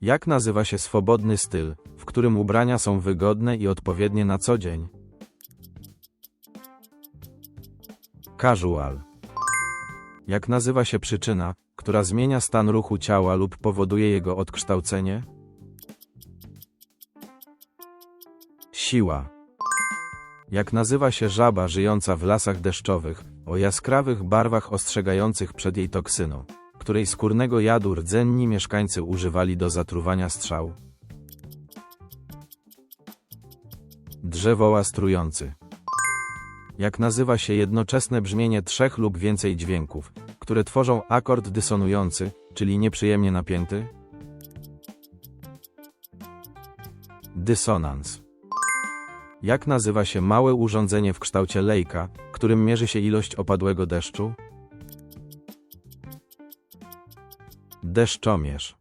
Jak nazywa się swobodny styl, w którym ubrania są wygodne i odpowiednie na co dzień? Casual. Jak nazywa się przyczyna, która zmienia stan ruchu ciała lub powoduje jego odkształcenie? Siła. Jak nazywa się żaba żyjąca w lasach deszczowych, o jaskrawych barwach ostrzegających przed jej toksyną, której skórnego jadu rdzenni mieszkańcy używali do zatruwania strzał? Drzewoła strujący. Jak nazywa się jednoczesne brzmienie trzech lub więcej dźwięków, które tworzą akord dysonujący, czyli nieprzyjemnie napięty? Dysonans. Jak nazywa się małe urządzenie w kształcie lejka, którym mierzy się ilość opadłego deszczu? Deszczomierz.